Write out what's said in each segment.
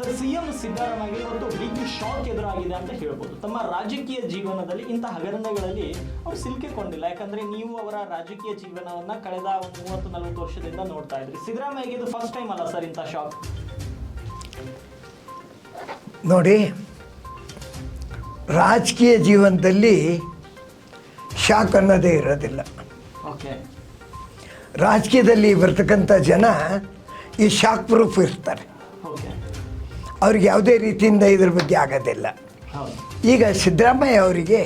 Sir CM Siddaramaiah ಒಂದು big shock ಎದುರಾಗಿದೆ ಅಂತ ಹೇಳ್ಬೋದು. ತಮ್ಮ ರಾಜಕೀಯ ಜೀವನದಲ್ಲಿ ಇಂಥ ಹಗರಣಗಳಲ್ಲಿ ಅವರು ಸಿಲುಕಿಕೊಂಡಿಲ್ಲ. ಯಾಕಂದ್ರೆ ನೀವು ಅವರ ರಾಜಕೀಯ ಜೀವನವನ್ನ ಕಳೆದ ಒಂದು ಮೂವತ್ತು ನಲವತ್ತು ವರ್ಷದಿಂದ ನೋಡ್ತಾ ಇದ್ರಿ. ಸಿದ್ದರಾಮಯ್ಯಗೆ ಇದು ಫಸ್ಟ್ ಟೈಮ್ ಅಲ್ಲ ಸರ್ ಇಂಥ ಶಾಕ್? ನೋಡಿ ರಾಜಕೀಯ ಜೀವನದಲ್ಲಿ ಶಾಕ್ ಅನ್ನೋದೇ ಇರೋದಿಲ್ಲ. ಓಕೆ ರಾಜಕೀಯದಲ್ಲಿ ಬರ್ತಕ್ಕಂಥ ಜನ ಈ ಶಾಕ್ ಪ್ರೂಫ್ ಇರ್ತಾರೆ. ಅವ್ರಿಗೆ ಯಾವುದೇ ರೀತಿಯಿಂದ ಇದ್ರ ಬಗ್ಗೆ ಆಗೋದಿಲ್ಲ. ಈಗ ಸಿದ್ದರಾಮಯ್ಯ ಅವರಿಗೆ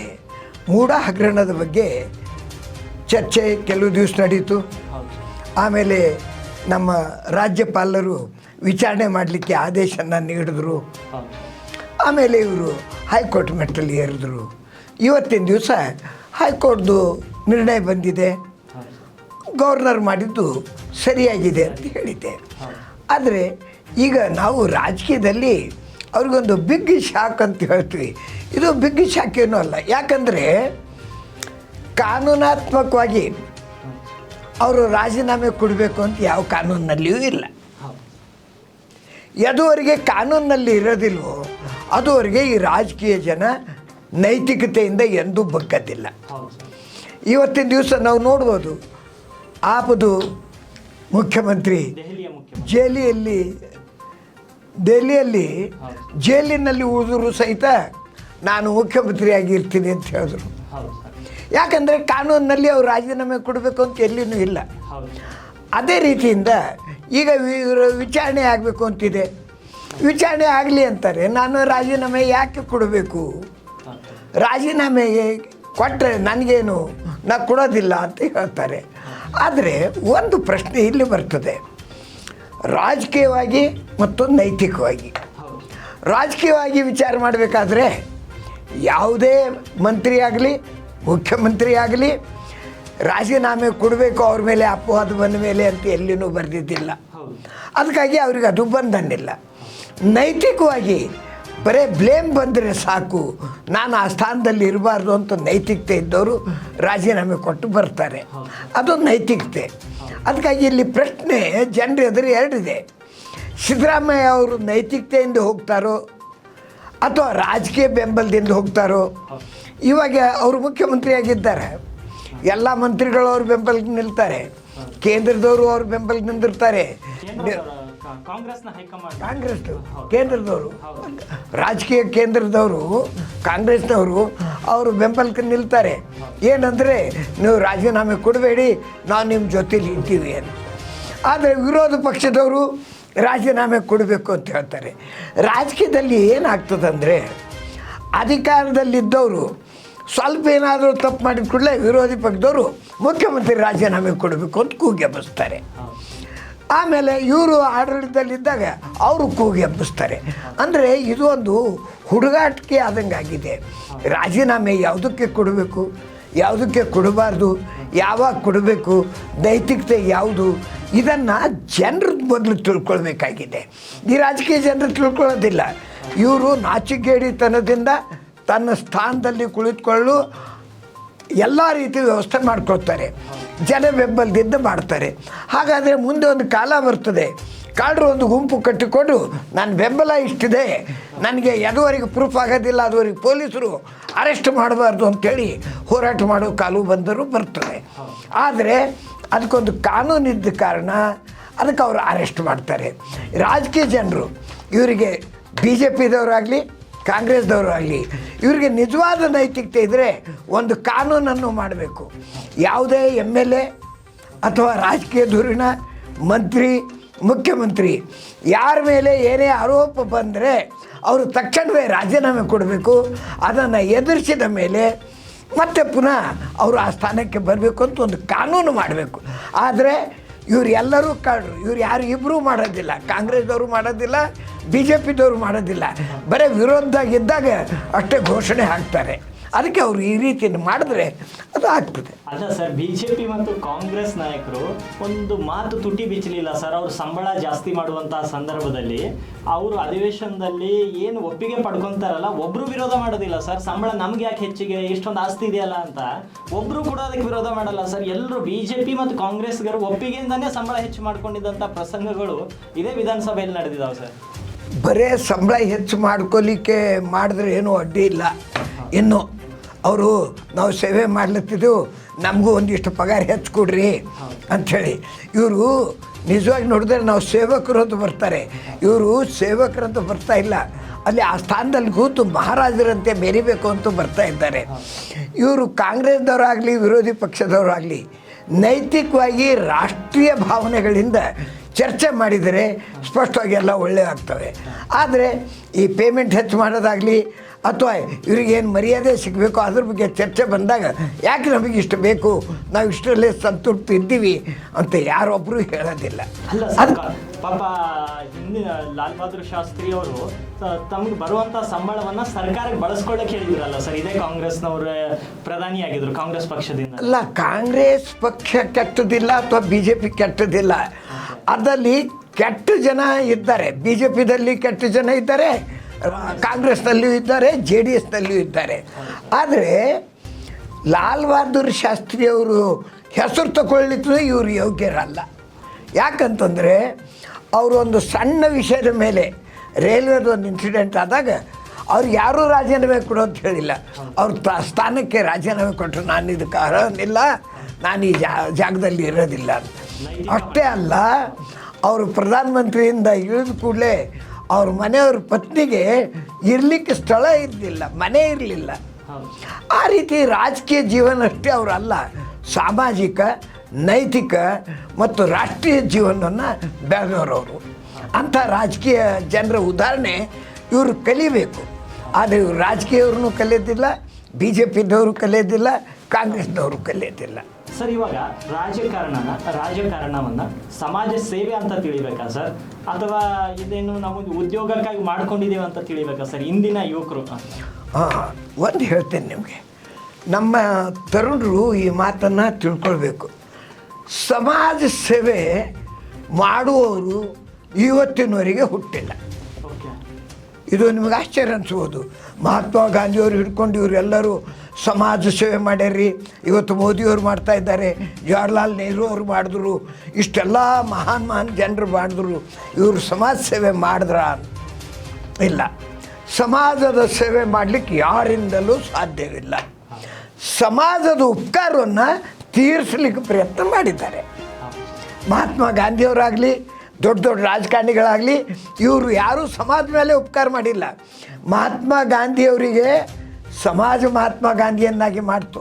ಮೂಢ ಹಗರಣದ ಬಗ್ಗೆ ಚರ್ಚೆ ಕೆಲವು ದಿವಸ ನಡೀತು. ಆಮೇಲೆ ನಮ್ಮ ರಾಜ್ಯಪಾಲರು ವಿಚಾರಣೆ ಮಾಡಲಿಕ್ಕೆ ಆದೇಶನ ನೀಡಿದ್ರು. ಆಮೇಲೆ ಇವರು ಹೈಕೋರ್ಟ್ ಮೆಟ್ಟಲ್ಲಿ ಏರಿದ್ರು. ಇವತ್ತಿನ ದಿವಸ ಹೈಕೋರ್ಟ್ದು ನಿರ್ಣಯ ಬಂದಿದೆ. ಗವರ್ನರ್ ಮಾಡಿದ್ದು ಸರಿಯಾಗಿದೆ ಅಂತ ಹೇಳಿದ್ದೆ. ಆದರೆ ಈಗ ನಾವು ರಾಜಕೀಯದಲ್ಲಿ ಅವ್ರಿಗೊಂದು ಬಿಗ್ ಶಾಕ್ ಅಂತ ಹೇಳ್ತೀವಿ. ಇದು ಬಿಗ್ ಶಾಕ್ ಏನೂ ಅಲ್ಲ. ಯಾಕಂದರೆ ಕಾನೂನಾತ್ಮಕವಾಗಿ ಅವರು ರಾಜೀನಾಮೆ ಕೊಡಬೇಕು ಅಂತ ಯಾವ ಕಾನೂನಿನಲ್ಲಿಯೂ ಇಲ್ಲ. ಯದುವರೆಗೆ ಕಾನೂನಿನಲ್ಲಿ ಇರೋದಿಲ್ವೋ ಅದುವರೆಗೆ ಈ ರಾಜಕೀಯ ಜನ ನೈತಿಕತೆಯಿಂದ ಎಂದೂ ಬಗ್ಗದಿಲ್ಲ. ಇವತ್ತಿನ ದಿವಸ ನಾವು ನೋಡ್ಬೋದು ಆಪದು ಮುಖ್ಯಮಂತ್ರಿ. ಜೈಲಿಯಲ್ಲಿ ದೆಹಲಿಯಲ್ಲಿ. ಜೈಲಿನಲ್ಲಿ ಉಳಿದ್ರು ಸಹಿತ ನಾನು ಮುಖ್ಯಮಂತ್ರಿಯಾಗಿರ್ತೀನಿ ಅಂತ ಹೇಳಿದ್ರು. ಯಾಕಂದರೆ ಕಾನೂನಿನಲ್ಲಿ ಅವ್ರು ರಾಜೀನಾಮೆ ಕೊಡಬೇಕು ಅಂತ ಎಲ್ಲಿನೂ ಇಲ್ಲ. ಅದೇ ರೀತಿಯಿಂದ ಈಗ ವಿಚಾರಣೆ ಆಗಬೇಕು ಅಂತಿದೆ. ವಿಚಾರಣೆ ಆಗಲಿ ಅಂತಾರೆ. ನಾನು ರಾಜೀನಾಮೆ ಯಾಕೆ ಕೊಡಬೇಕು? ರಾಜೀನಾಮೆಗೆ ರಾಜೀನಾಮೆ ಕೊಟ್ಟರೆ ನನಗೇನು ನಾ ಕೊಡೋದಿಲ್ಲ ಅಂತ ಹೇಳ್ತಾರೆ. ಆದರೆ ಒಂದು ಪ್ರಶ್ನೆ ಇಲ್ಲಿ ಬರ್ತದೆ. ರಾಜಕೀಯವಾಗಿ ಮತ್ತು ನೈತಿಕವಾಗಿ. ರಾಜಕೀಯವಾಗಿ ವಿಚಾರ ಮಾಡಬೇಕಾದ್ರೆ ಯಾವುದೇ ಮಂತ್ರಿ ಆಗಲಿ ಮುಖ್ಯಮಂತ್ರಿ ಆಗಲಿ ರಾಜೀನಾಮೆ ಕೊಡಬೇಕು ಅವ್ರ ಮೇಲೆ ಅಪವಾದ ಬಂದ ಮೇಲೆ ಅಂತ ಎಲ್ಲಿನೂ ಬರೆದಿದ್ದಿಲ್ಲ. ಅದಕ್ಕಾಗಿ ಅವ್ರಿಗೆ ಅದು ಬಂದಿಲ್ಲ ನೈತಿಕವಾಗಿ ಬರೀ ಬ್ಲೇಮ್ ಬಂದರೆ ಸಾಕು. ನಾನು ಆ ಸ್ಥಾನದಲ್ಲಿ ಇರಬಾರ್ದು ಅಂತ ನೈತಿಕತೆ ಇದ್ದವರು ರಾಜೀನಾಮೆ ಕೊಟ್ಟು ಬರ್ತಾರೆ. ಅದೊಂದು ನೈತಿಕತೆ. ಅದಕ್ಕಾಗಿ ಇಲ್ಲಿ ಪ್ರಶ್ನೆ ಜನರ ಎದುರು ಎರಡಿದೆ. ಸಿದ್ದರಾಮಯ್ಯ ಅವರು ನೈತಿಕತೆಯಿಂದ ಹೋಗ್ತಾರೋ ಅಥವಾ ರಾಜಕೀಯ ಬೆಂಬಲದಿಂದ ಹೋಗ್ತಾರೋ? ಇವಾಗ ಅವರು ಮುಖ್ಯಮಂತ್ರಿಯಾಗಿದ್ದಾರೆ. ಎಲ್ಲ ಮಂತ್ರಿಗಳು ಅವ್ರ ಬೆಂಬಲಕ್ಕೆ ನಿಲ್ತಾರೆ. ಕೇಂದ್ರದವರು ಅವ್ರ ಬೆಂಬಲಕ್ಕೆ ಕಾ- ಕಾಂಗ್ರೆಸ್ನ ಹೈಕಮಾಂಡ್. ಕಾಂಗ್ರೆಸ್ ಕೇಂದ್ರದವರು? ರಾಜಕೀಯ ಕೇಂದ್ರದವರು ಕಾಂಗ್ರೆಸ್ನವರು ಅವರು ಬೆಂಬಲಕ್ಕೆ ನಿಲ್ತಾರೆ. ಏನಂದರೆ ನೀವು ರಾಜೀನಾಮೆ ಕೊಡಬೇಡಿ ನಾವು ನಿಮ್ಮ ಜೊತೆಲಿ ಇರ್ತೀವಿ ಅಂತ. ಆದರೆ ವಿರೋಧ ಪಕ್ಷದವರು ರಾಜೀನಾಮೆ ಕೊಡಬೇಕು ಅಂತ ಹೇಳ್ತಾರೆ. ರಾಜಕೀಯದಲ್ಲಿ ಏನಾಗ್ತದಂದರೆ ಅಧಿಕಾರದಲ್ಲಿದ್ದವರು ಸ್ವಲ್ಪ ಏನಾದರೂ ತಪ್ಪು ಮಾಡಿದ ಕೂಡಲೇ ವಿರೋಧಿ ಪಕ್ಷದವರು ಮುಖ್ಯಮಂತ್ರಿ ರಾಜೀನಾಮೆ ಕೊಡಬೇಕು ಅಂತ ಕೂಗಿ ಎಬ್ಬಿಸ್ತಾರೆ ಆಮೇಲೆ ಇವರು ಆಡಳಿತದಲ್ಲಿದ್ದಾಗ ಅವರು ಕೂಗಿ ಎಬ್ಬಿಸ್ತಾರೆ. ಅಂದರೆ ಇದು ಒಂದು ಹುಡುಗಾಟಿಕೆ ಆದಂಗಾಗಿದೆ. ರಾಜೀನಾಮೆ ಯಾವುದಕ್ಕೆ ಕೊಡಬೇಕು? ಯಾವುದಕ್ಕೆ ಕೊಡಬಾರ್ದು? ಯಾವಾಗ ಕೊಡಬೇಕು? ನೈತಿಕತೆ ಯಾವುದು? ಇದನ್ನು ಜನರ ಮೊದಲು ತಿಳ್ಕೊಳ್ಬೇಕಾಗಿದೆ. ಈ ರಾಜಕೀಯ ಜನರು ತಿಳ್ಕೊಳ್ಳೋದಿಲ್ಲ. ಇವರು ನಾಚಿಗೇಡಿತನದಿಂದ ತನ್ನ ಸ್ಥಾನದಲ್ಲಿ ಕುಳಿತುಕೊಳ್ಳಲು ಎಲ್ಲ ರೀತಿ ವ್ಯವಸ್ಥೆ ಮಾಡ್ಕೊಳ್ತಾರೆ. ಜನ ಬೆಂಬಲದಿಂದ ಮಾಡ್ತಾರೆ. ಹಾಗಾದರೆ ಮುಂದೆ ಒಂದು ಕಾಲ ಬರ್ತದೆ. ಕಾಡ್ರು ಒಂದು ಗುಂಪು ಕಟ್ಟಿಕೊಂಡು ನನ್ನ ಬೆಂಬಲ ಇಷ್ಟಿದೆ. ನನಗೆ ಎದುವರೆಗೆ ಪ್ರೂಫ್ ಆಗೋದಿಲ್ಲ. ಅದುವರೆಗೆ ಪೊಲೀಸರು ಅರೆಸ್ಟ್ ಮಾಡಬಾರ್ದು ಅಂತೇಳಿ ಹೋರಾಟ ಮಾಡೋ ಕಾಲು ಬಂದರೂ ಬರ್ತದೆ. ಆದರೆ ಅದಕ್ಕೊಂದು ಕಾನೂನು ಇದ್ದ ಕಾರಣ ಅದಕ್ಕೆ ಅವರು ಅರೆಸ್ಟ್ ಮಾಡ್ತಾರೆ. ರಾಜಕೀಯ ಜನರು, ಇವರಿಗೆ ಬಿ ಜೆ ಪಿದವರಾಗಲಿ ಕಾಂಗ್ರೆಸ್ದವರು ಆಗಲಿ ಇವರಿಗೆ ನಿಜವಾದ ನೈತಿಕತೆ ಇದ್ದರೆ ಒಂದು ಕಾನೂನನ್ನು ಮಾಡಬೇಕು. ಯಾವುದೇ ಎಂ ಎಲ್ ಎ ಅಥವಾ ರಾಜಕೀಯ ಧುರೀಣ ಮಂತ್ರಿ, ಮುಖ್ಯಮಂತ್ರಿ, ಯಾರ ಮೇಲೆ ಏನೇ ಆರೋಪ ಬಂದರೆ ಅವರು ತಕ್ಷಣವೇ ರಾಜೀನಾಮೆ ಕೊಡಬೇಕು, ಅದನ್ನು ಎದುರಿಸಿದ ಮೇಲೆ ಮತ್ತೆ ಪುನಃ ಅವರು ಆ ಸ್ಥಾನಕ್ಕೆ ಬರಬೇಕು ಅಂತ ಒಂದು ಕಾನೂನು ಮಾಡಬೇಕು. ಆದರೆ ಇವ್ರು ಎಲ್ಲರೂ ಕಾಡ್ರು ಇವ್ರು ಯಾರು ಇಬ್ಬರೂ ಮಾಡೋದಿಲ್ಲ. ಕಾಂಗ್ರೆಸ್ದವರು ಮಾಡೋದಿಲ್ಲ ಬಿ ಜೆ ಪಿದವರು ಮಾಡೋದಿಲ್ಲ. ಬರೀ ವಿರೋಧದಾಗಿದ್ದಾಗ ಅಷ್ಟೇ ಘೋಷಣೆ ಹಾಕ್ತಾರೆ. ಅದಕ್ಕೆ ಅವರು ಈ ರೀತಿಯನ್ನು ಮಾಡಿದ್ರೆ ಅದು ಆಗ್ತದೆ. ಅಲ್ಲ ಸರ್ ಬಿಜೆಪಿ ಮತ್ತು ಕಾಂಗ್ರೆಸ್ ನಾಯಕರು ಒಂದು ಮಾತು ತುಟಿ ಬಿಚ್ಚಲಿಲ್ಲ ಸರ್. ಅವರು ಸಂಬಳ ಜಾಸ್ತಿ ಮಾಡುವಂತಹ ಸಂದರ್ಭದಲ್ಲಿ ಅವರು ಅಧಿವೇಶನದಲ್ಲಿ ಏನು ಒಪ್ಪಿಗೆ ಪಡ್ಕೊಂತಾರಲ್ಲ ಒಬ್ರು ವಿರೋಧ ಮಾಡೋದಿಲ್ಲ ಸರ್. ಸಂಬಳ ನಮ್ಗೆ ಯಾಕೆ ಹೆಚ್ಚಿಗೆ ಇಷ್ಟೊಂದು ಆಸ್ತಿ ಇದೆಯಲ್ಲ ಅಂತ. ಒಬ್ರು ಕೂಡ ಅದಕ್ಕೆ ವಿರೋಧ ಮಾಡಲ್ಲ ಸರ್. ಎಲ್ಲರೂ ಬಿಜೆಪಿ ಮತ್ತು ಕಾಂಗ್ರೆಸ್ಗರು ಒಪ್ಪಿಗೆಯಿಂದಾನೇ ಸಂಬಳ ಹೆಚ್ಚು ಮಾಡ್ಕೊಂಡಿದ್ದಂಥ ಪ್ರಸಂಗಗಳು ಇದೇ ವಿಧಾನಸಭೆಯಲ್ಲಿ ನಡೆದಿದಾವೆ ಸರ್. ಬರೇ ಸಂಬಳ ಹೆಚ್ಚು ಮಾಡ್ಕೊಲಿಕ್ಕೆ ಮಾಡಿದ್ರೆ ಏನೂ ಅಡ್ಡಿ ಇಲ್ಲ. ಇನ್ನು ಅವರು ನಾವು ಸೇವೆ ಮಾಡ್ಲತ್ತಿದ್ದೆವು ನಮಗೂ ಒಂದಿಷ್ಟು ಪಗಾರ ಹೆಚ್ಚು ಕೊಡ್ರಿ ಅಂಥೇಳಿ ಇವರು ನಿಜವಾಗಿ ನೋಡಿದ್ರೆ ನಾವು ಸೇವಕರು ಅಂತ ಬರ್ತಾರೆ. ಇವರು ಸೇವಕರಂತ ಬರ್ತಾ ಇಲ್ಲ. ಅಲ್ಲಿ ಆ ಸ್ಥಾನದಲ್ಲಿ ಕೂತು ಮಹಾರಾಜರಂತೆ ಮೆರಿಬೇಕು ಅಂತ ಬರ್ತಾ ಇದ್ದಾರೆ. ಇವರು ಕಾಂಗ್ರೆಸ್ದವರಾಗಲಿ ವಿರೋಧಿ ಪಕ್ಷದವರಾಗಲಿ, ನೈತಿಕವಾಗಿ ರಾಷ್ಟ್ರೀಯ ಭಾವನೆಗಳಿಂದ ಚರ್ಚೆ ಮಾಡಿದರೆ ಸ್ಪಷ್ಟವಾಗಿ ಎಲ್ಲ ಒಳ್ಳೆ ಆಗ್ತವೆ. ಆದರೆ ಈ ಪೇಮೆಂಟ್ ಹೆಚ್ಚು ಮಾಡೋದಾಗಲಿ ಅಥವಾ ಇವ್ರಿಗೇನು ಮರ್ಯಾದೆ ಸಿಗಬೇಕು ಅದ್ರ ಬಗ್ಗೆ ಚರ್ಚೆ ಬಂದಾಗ ಯಾಕೆ ನಮಗೆ ಇಷ್ಟು ಬೇಕು? ನಾವು ಇಷ್ಟರಲ್ಲೇ ಸಂತೃಪ್ತಿ ಇದ್ದೀವಿ ಅಂತ ಯಾರೊಬ್ಬರು ಹೇಳೋದಿಲ್ಲ. ಕ- ಪಾಪ ಹಿಂದಿನ ಲಾಲ್ ಬಹದ್ದೂರ್ ಶಾಸ್ತ್ರಿ ಅವರು ತಮ್ಗೆ ಬರುವಂತ ಸಂಬಳವನ್ನ ಸರ್ಕಾರಕ್ಕೆ ಬಳಸ್ಕೊಳ್ಳಕ್ಕೆ ಹೇಳಿದ್ರಲ್ಲ ಸರ್ ಇದೇ ಕಾಂಗ್ರೆಸ್ನವ್ರ ಪ್ರಧಾನಿ ಆಗಿದ್ರು ಕಾಂಗ್ರೆಸ್ ಪಕ್ಷದಿಂದ. ಅಲ್ಲ ಕಾಂಗ್ರೆಸ್ ಪಕ್ಷ ಕೆಟ್ಟದಿಲ್ಲ ಅಥವಾ ಬಿ ಜೆ ಪಿ ಕೆಟ್ಟದಿಲ್ಲ ಅದರಲ್ಲಿ ಕೆಟ್ಟ ಜನ ಇದ್ದಾರೆ. ಬಿ ಜೆ ಪಿದಲ್ಲಿ ಕೆಟ್ಟ ಜನ ಇದ್ದಾರೆ. ಕಾಂಗ್ರೆಸ್ನಲ್ಲಿಯೂ ಇದ್ದಾರೆ, ಜೆ ಡಿ ಎಸ್ನಲ್ಲಿಯೂ ಇದ್ದಾರೆ. ಆದರೆ ಲಾಲ್ ಬಹದ್ದೂರ್ ಶಾಸ್ತ್ರಿಯವರು ಹೆಸರು ತಗೊಳ್ಳಿಕ್ಕೂ ಇವರು ಯೋಗ್ಯರಲ್ಲ. ಯಾಕಂತಂದರೆ ಅವರು ಒಂದು ಸಣ್ಣ ವಿಷಯದ ಮೇಲೆ, ರೈಲ್ವೆದು ಒಂದು ಇನ್ಸಿಡೆಂಟ್ ಆದಾಗ ಅವ್ರು ಯಾರೂ ರಾಜೀನಾಮೆ ಕೊಡು ಅಂತ ಹೇಳಿಲ್ಲ. ಅವ್ರು ತ- ಸ್ಥಾನಕ್ಕೆ ರಾಜೀನಾಮೆ ಕೊಟ್ಟರು ನಾನು ಇದಕ್ಕೆ ಅರ್ಹನಿಲ್ಲ, ನಾನು ಈ ಜಾ, ಜಾಗದಲ್ಲಿ ಇರೋದಿಲ್ಲ ಅಷ್ಟೇ ಅಲ್ಲ, ಅವರು ಪ್ರಧಾನಮಂತ್ರಿಯಿಂದ ಇಳಿದ ಕೂಡಲೇ ಅವ್ರ ಮನೆಯವ್ರ ಪತ್ನಿಗೆ ಇರಲಿಕ್ಕೆ ಸ್ಥಳ ಇರಲಿಲ್ಲ, ಮನೆ ಇರಲಿಲ್ಲ. ಆ ರೀತಿ ರಾಜಕೀಯ ಜೀವನ ಅಷ್ಟೇ ಅವರಲ್ಲ ಸಾಮಾಜಿಕ, ನೈತಿಕ ಮತ್ತು ರಾಷ್ಟ್ರೀಯ ಜೀವನವನ್ನು ಬೆಳೆದವರವರು. ಅಂಥ ರಾಜಕೀಯ ಜನರ ಉದಾಹರಣೆ ಇವರು ಕಲಿಬೇಕು. ಆದರೆ ಇವರು ರಾಜಕೀಯವ್ರನ್ನೂ ಕಲಿಯೋದಿಲ್ಲ ಬಿ ಜೆ ಪಿದವರು ಕಲಿಯೋದಿಲ್ಲ, ಕಾಂಗ್ರೆಸ್ನವರು ಕಲಿಯೋದಿಲ್ಲ. ಸರ್ ಇವಾಗ ರಾಜಕಾರಣನ ರಾಜಕಾರಣವನ್ನ ಸಮಾಜ ಸೇವೆ ಅಂತ ತಿಳಿಬೇಕಾ ಸರ್? ಅಥವಾ ಇದೇನು ನಮಗೆ ಉದ್ಯೋಗಕ್ಕಾಗಿ ಮಾಡ್ಕೊಂಡಿದ್ದೇವೆ ಅಂತ ತಿಳಿಬೇಕಾ ಸರ್ ಇಂದಿನ ಯುವಕರು? ಹಾಂ ಒಂದು ಹೇಳ್ತೇನೆ ನಿಮಗೆ. ನಮ್ಮ ತರುಣರು ಈ ಮಾತನ್ನು ತಿಳ್ಕೊಳ್ಬೇಕು. ಸಮಾಜ ಸೇವೆ ಮಾಡುವವರು ಇವತ್ತಿನವರೆಗೆ ಹುಟ್ಟಿಲ್ಲ. ಇದು ನಿಮಗೆ ಆಶ್ಚರ್ಯ ಅನಿಸ್ಬೋದು. ಮಹಾತ್ಮ ಗಾಂಧಿಯವರು ಹಿಡ್ಕೊಂಡು ಇವರೆಲ್ಲರೂ ಸಮಾಜ ಸೇವೆ ಮಾಡ್ಯಾರ್ರಿ. ಇವತ್ತು ಮೋದಿಯವರು ಮಾಡ್ತಾ ಇದ್ದಾರೆ. ಜವಾಹರ್ಲಾಲ್ ನೆಹರು ಅವರು ಮಾಡಿದ್ರು. ಇಷ್ಟೆಲ್ಲ ಮಹಾನ್ ಮಹಾನ್ ಜನರು ಮಾಡಿದ್ರು. ಇವರು ಸಮಾಜ ಸೇವೆ ಮಾಡಿದ್ರ ಇಲ್ಲ. ಸಮಾಜದ ಸೇವೆ ಮಾಡಲಿಕ್ಕೆ ಯಾರಿಂದಲೂ ಸಾಧ್ಯವಿಲ್ಲ. ಸಮಾಜದ ಉಪಕಾರವನ್ನು ತೀರಿಸಲಿಕ್ಕೆ ಪ್ರಯತ್ನ ಮಾಡಿದ್ದಾರೆ. ಮಹಾತ್ಮ ಗಾಂಧಿಯವರಾಗಲಿ, ದೊಡ್ಡ ದೊಡ್ಡ ರಾಜಕಾರಣಿಗಳಾಗಲಿ, ಇವರು ಯಾರೂ ಸಮಾಜ ಮೇಲೆ ಉಪಕಾರ ಮಾಡಿಲ್ಲ. ಮಹಾತ್ಮ ಗಾಂಧಿಯವರಿಗೆ ಸಮಾಜ ಮಹಾತ್ಮ ಗಾಂಧಿಯನ್ನಾಗಿ ಮಾಡ್ತು.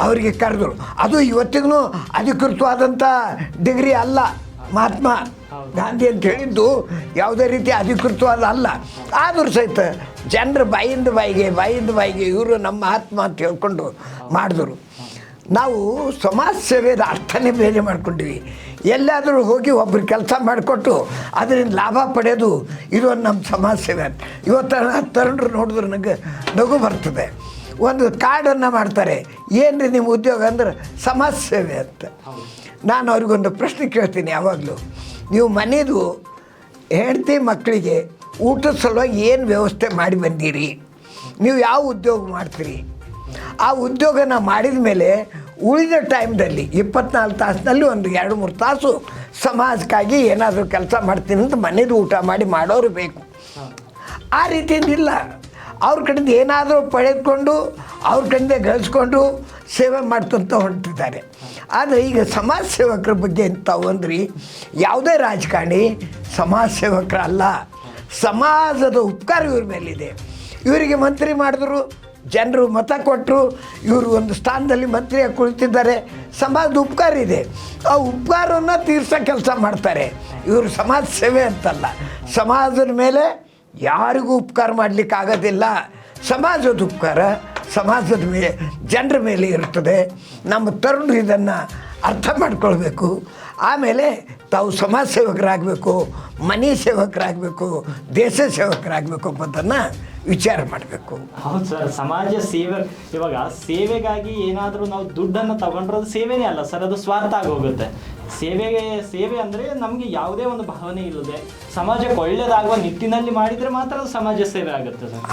ಅವರಿಗೆ ಕರೆದ್ರು. ಅದು ಇವತ್ತಿಗೂ ಅಧಿಕೃತವಾದಂಥ ಡಿಗ್ರಿ ಅಲ್ಲ ಮಹಾತ್ಮ ಗಾಂಧಿ ಅಂತ ಹೇಳಿದ್ದು ಯಾವುದೇ ರೀತಿ ಅಧಿಕೃತವಾದ ಅಲ್ಲ. ಆದರೂ ಸಹಿತ ಜನರ ಬಾಯಿಂದ ಬಾಯಿಗೆ ಬಾಯಿಂದ ಬಾಯಿಗೆ ಇವರು ನಮ್ಮ ಮಹಾತ್ಮ ಅಂತ ಹೇಳ್ಕೊಂಡು ಮಾಡಿದ್ರು. ನಾವು ಸಮಾಜ ಸೇವೆದ ಅರ್ಥನೇ ಬೇರೆ ಮಾಡ್ಕೊಂಡಿವಿ. ಎಲ್ಲಾದರೂ ಹೋಗಿ ಒಬ್ರು ಕೆಲಸ ಮಾಡಿಕೊಟ್ಟು ಅದರಿಂದ ಲಾಭ ಪಡೆಯೋದು ಇದು ಒಂದು ನಮ್ಮ ಸಮಾಜ ಸೇವೆ ಅಂತ ಇವತ್ತು ತರುಣರು ನೋಡಿದ್ರೆ ನನಗೆ ನಗು ಬರ್ತದೆ. ಒಂದು ಕಾರ್ಡನ್ನು ಮಾಡ್ತಾರೆ. ಏನು ರೀ ನಿಮ್ಮ ಉದ್ಯೋಗ ಅಂದ್ರೆ ಸಮಾಜ ಸೇವೆ ಅಂತ. ನಾನು ಅವ್ರಿಗೊಂದು ಪ್ರಶ್ನೆ ಕೇಳ್ತೀನಿ ಯಾವಾಗಲೂ. ನೀವು ಮನೆಯದು ಹೆಂಡತಿ ಮಕ್ಕಳಿಗೆ ಊಟದ ಸಲುವಾಗಿ ಏನು ವ್ಯವಸ್ಥೆ ಮಾಡಿ ಬಂದೀರಿ? ನೀವು ಯಾವ ಉದ್ಯೋಗ ಮಾಡ್ತೀರಿ? ಆ ಉದ್ಯೋಗನ ಮಾಡಿದ ಮೇಲೆ ಉಳಿದ ಟೈಮ್ದಲ್ಲಿ ಇಪ್ಪತ್ನಾಲ್ಕು ತಾಸಿನಲ್ಲಿ ಒಂದು ಎರಡು ಮೂರು ತಾಸು ಸಮಾಜಕ್ಕಾಗಿ ಏನಾದರೂ ಕೆಲಸ ಮಾಡ್ತೀನಿ ಅಂತ ಮನೇದು ಊಟ ಮಾಡಿ ಮಾಡೋರು ಬೇಕು. ಆ ರೀತಿಯಿಂದ ಇಲ್ಲ. ಅವ್ರ ಕಡೆಯಿಂದ ಏನಾದರೂ ಪಡೆದುಕೊಂಡು, ಅವ್ರ ಕಡೆಯಿಂದ ಗಳಿಸ್ಕೊಂಡು ಸೇವೆ ಮಾಡ್ಕೊಂತ ಹೊರಟಿದ್ದಾರೆ. ಆದರೆ ಈಗ ಸಮಾಜ ಸೇವಕರ ಬಗ್ಗೆ ತಾವು ಅಂದ್ರಿ? ಯಾವುದೇ ರಾಜಕಾರಣಿ ಸಮಾಜ ಸೇವಕರಲ್ಲ. ಸಮಾಜದ ಉಪಕಾರ ಇವ್ರ ಮೇಲಿದೆ. ಇವರಿಗೆ ಮಂತ್ರಿ ಮಾಡಿದ್ರು ಜನರು ಮತ ಕೊಟ್ಟರು ಇವರು ಒಂದು ಸ್ಥಾನದಲ್ಲಿ ಮಂತ್ರಿಯಾಗಿ ಕುಳಿತಿದ್ದಾರೆ. ಸಮಾಜದ ಉಪಕಾರ ಇದೆ. ಆ ಉಪಕಾರವನ್ನು ತೀರ್ಸೋ ಕೆಲಸ ಮಾಡ್ತಾರೆ. ಇವರು ಸಮಾಜ ಸೇವೆ ಅಂತಲ್ಲ. ಸಮಾಜದ ಮೇಲೆ ಯಾರಿಗೂ ಉಪಕಾರ ಮಾಡಲಿಕ್ಕೆ ಆಗೋದಿಲ್ಲ. ಸಮಾಜದ ಉಪಕಾರ ಸಮಾಜದ ಮೇಲೆ ಜನರ ಮೇಲೆ ಇರ್ತದೆ. ನಮ್ಮ ತರುಣರು ಇದನ್ನು ಅರ್ಥ ಮಾಡ್ಕೊಳ್ಬೇಕು. ಆಮೇಲೆ ತಾವು ಸಮಾಜ ಸೇವಕರಾಗಬೇಕು ಮನೆ ಸೇವಕರಾಗಬೇಕು ದೇಶ ಸೇವಕರಾಗಬೇಕು ಅನ್ನೋದನ್ನು ವಿಚಾರ ಮಾಡಬೇಕು. ಹೌದು ಸರ್ ಸಮಾಜ ಸೇವೆ ಇವಾಗ ಸೇವೆಗಾಗಿ ಏನಾದರೂ ನಾವು ದುಡ್ಡನ್ನು ತಗೊಂಡ್ರೆ ಅದು ಸೇವೆನೇ ಅಲ್ಲ ಸರ್ ಅದು ಸ್ವಾರ್ಥ ಆಗೋಗುತ್ತೆ. ಸೇವೆಗೆ ಸೇವೆ ಅಂದರೆ ನಮಗೆ ಯಾವುದೇ ಒಂದು ಭಾವನೆ ಇಲ್ಲದೆ ಸಮಾಜಕ್ಕೆ ಒಳ್ಳೆಯದಾಗುವ ನಿಟ್ಟಿನಲ್ಲಿ ಮಾಡಿದರೆ ಮಾತ್ರ ಅದು ಸಮಾಜ ಸೇವೆ ಆಗುತ್ತೆ ಸರ್.